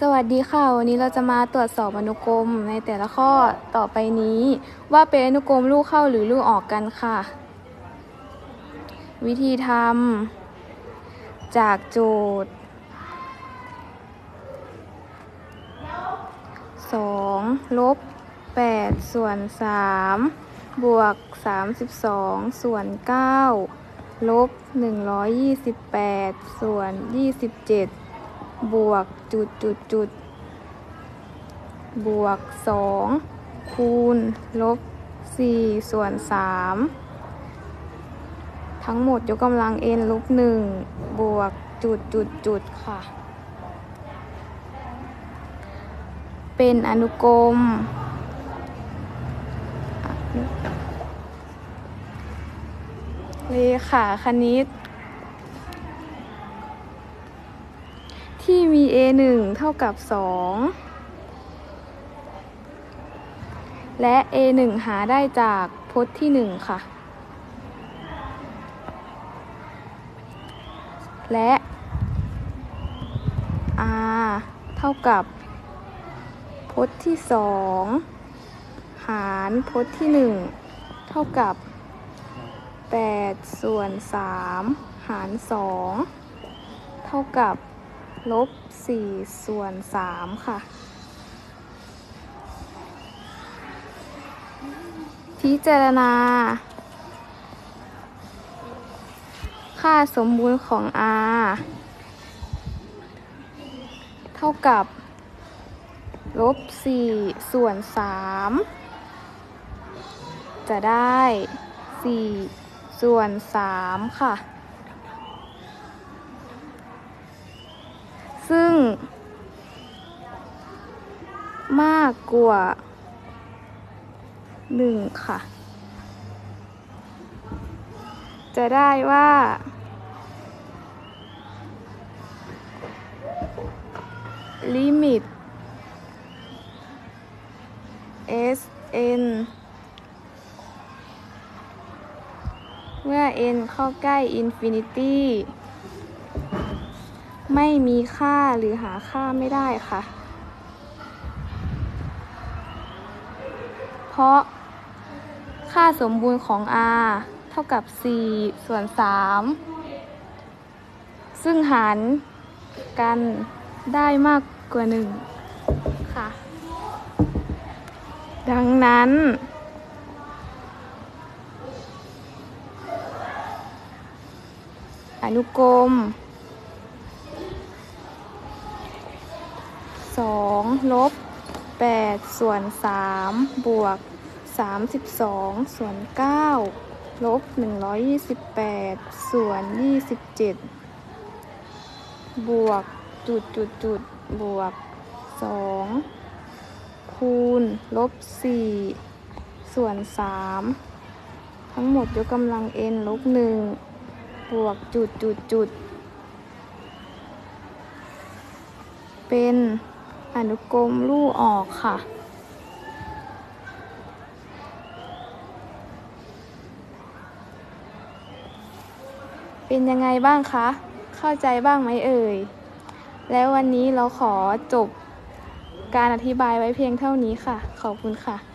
สวัสดีค่ะ วันนี้เราจะมาตรวจสอบอนุกรมในแต่ละข้อต่อไปนี้ ว่าเป็นอนุกรมลูกเข้าหรือลูกออกกันค่ะ วิธีทำจากโจทย์ 2 ลบ 8 ส่วน 3 บวก 32 ส่วน 9 ลบ 128 ส่วน 27 บวกจุดจุดจุดบวก 2 คูณ ลบ 4 ส่วน 3 ทั้งหมดยกกำลัง n ลบ 1 บวกจุดจุดจุดค่ะ เป็นอนุกรม เลขาคณิต ที่มี a 1เท่ากับ 2 และ a 1หาได้จากพจน์ที่ 1 ค่ะ และ r เท่ากับพจน์ที่ 2 หารพจน์ที่ 1 เท่ากับ 8 ส่วน 3 หาร 2 เท่ากับ ลบ4ส่วน3ค่ะ พิจารณา ค่าสมบูรณ์ของ r เท่ากับลบ4ส่วน3จะได้4ส่วน3ค่ะ ซึ่ง มากกว่า1ค่ะ จะได้ว่า ลิมิต s n เมื่อ n เข้าใกล้ infinity ไม่มีค่าหรือหาค่าไม่ได้ค่ะ เพราะค่าสมบูรณ์ของ r เท่ากับ 4 ส่วน 3 ซึ่งหารกันได้มากกว่า 1 ค่ะ ดังนั้น อนุกรม 2ลบ8ส่วน3บวก 32 ส่วน9ลบ128 ส่วน 27 บวกจุดจุดจุดบวก 2 คูณลบ 4 ส่วน 3 ทั้งหมดยกกำลัง n ลบ 1 บวกจุดจุดจุดเป็น อนุกรมลู่ออกค่ะ เป็นยังไงบ้างคะ เข้าใจบ้างไหมเอ่ย แล้ววันนี้เราขอจบการอธิบายไว้เพียงเท่านี้ค่ะ ขอบคุณค่ะ